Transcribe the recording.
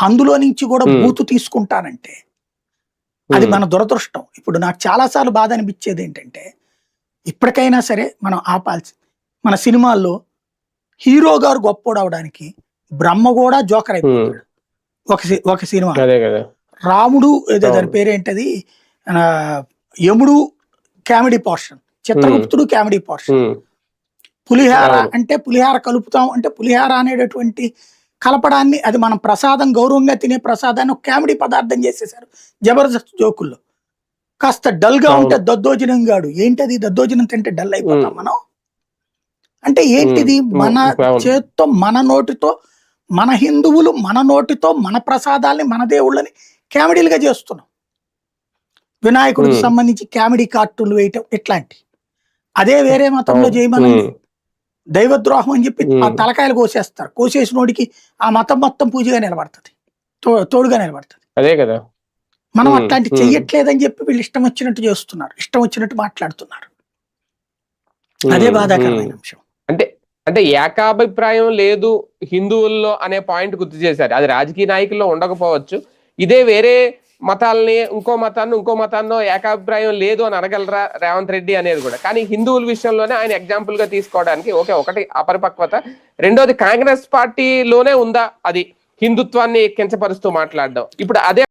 అందులో నుంచి కూడా. బూతు తీసుకుంటానంటే అది మన దురదృష్టం. ఇప్పుడు నాకు చాలాసార్లు బాధ అనిపించేది ఏంటంటే ఇప్పటికైనా సరే మనం ఆపాల్సి మన సినిమాల్లో హీరో గారు గొప్పోడు అవడానికి బ్రహ్మ కూడా జోకర్ అయిపోతాడు. ఒక ఒక సినిమా. రాముడు ఏదో దాని. పేరేంటది? యముడు కామెడీ పోర్షన్ చిత్రగుప్తుడు కామెడీ పోర్షన్. పులిహార. అంటే పులిహార కలుపుతాం అంటే పులిహార అనేటటువంటి కలపడాన్ని అది మనం ప్రసాదం గౌరవంగా తినే ప్రసాదాన్ని ఒక కామెడీ పదార్థం చేసేసారు జబర్దస్త్ జోకుల్లో. కాస్త డల్గా. ఉంటే దద్దోజనం గాడు. ఏంటది? దద్దోజనం తింటే డల్ అయిపోతాం. మనం? అంటే ఏంటిది? మన. చేత్తో మన నోటితో మన హిందువులు మన నోటితో మన ప్రసాదాల్ని మన దేవుళ్ళని కామెడీలుగా చేస్తున్నాం. వినాయకుడికి. సంబంధించి కామెడీ కార్టూన్లు వేయటం ఇట్లాంటి అదే వేరే మతంలో అవును. దైవద్రోహం అని చెప్పి ఆ. తలకాయలు కోసేస్తారు. కోసేసినోడికి ఆ మతం మొత్తం పూజగా నిలబడుతుంది. తోడుగా నిలబడుతుంది. అదే కదా. మనం అట్లాంటి. చెయ్యట్లేదని చెప్పి వీళ్ళు ఇష్టం వచ్చినట్టు చేస్తున్నారు. ఇష్టం వచ్చినట్టు మాట్లాడుతున్నారు. అదే బాధాకరమైన. అంశం. అంటే అంటే ఏకాభిప్రాయం లేదు హిందువుల్లో అనే పాయింట్ గుర్తు చేశారు. అది రాజకీయ నాయకుల్లో ఉండకపోవచ్చు. ఇదే వేరే మతాలని ఇంకో మతాన్ని ఇంకో మతాన్నో ఏకాభిప్రాయం లేదు అని అనగలరా రేవంత్ రెడ్డి అనేది కూడా. కానీ హిందువుల విషయంలోనే ఆయన ఎగ్జాంపుల్గా తీసుకోవడానికి ఓకే ఒకటి అపరిపక్వత. రెండోది కాంగ్రెస్ పార్టీలోనే ఉందా అది? హిందుత్వాన్ని కించపరుస్తూ మాట్లాడడం. ఇప్పుడు అదే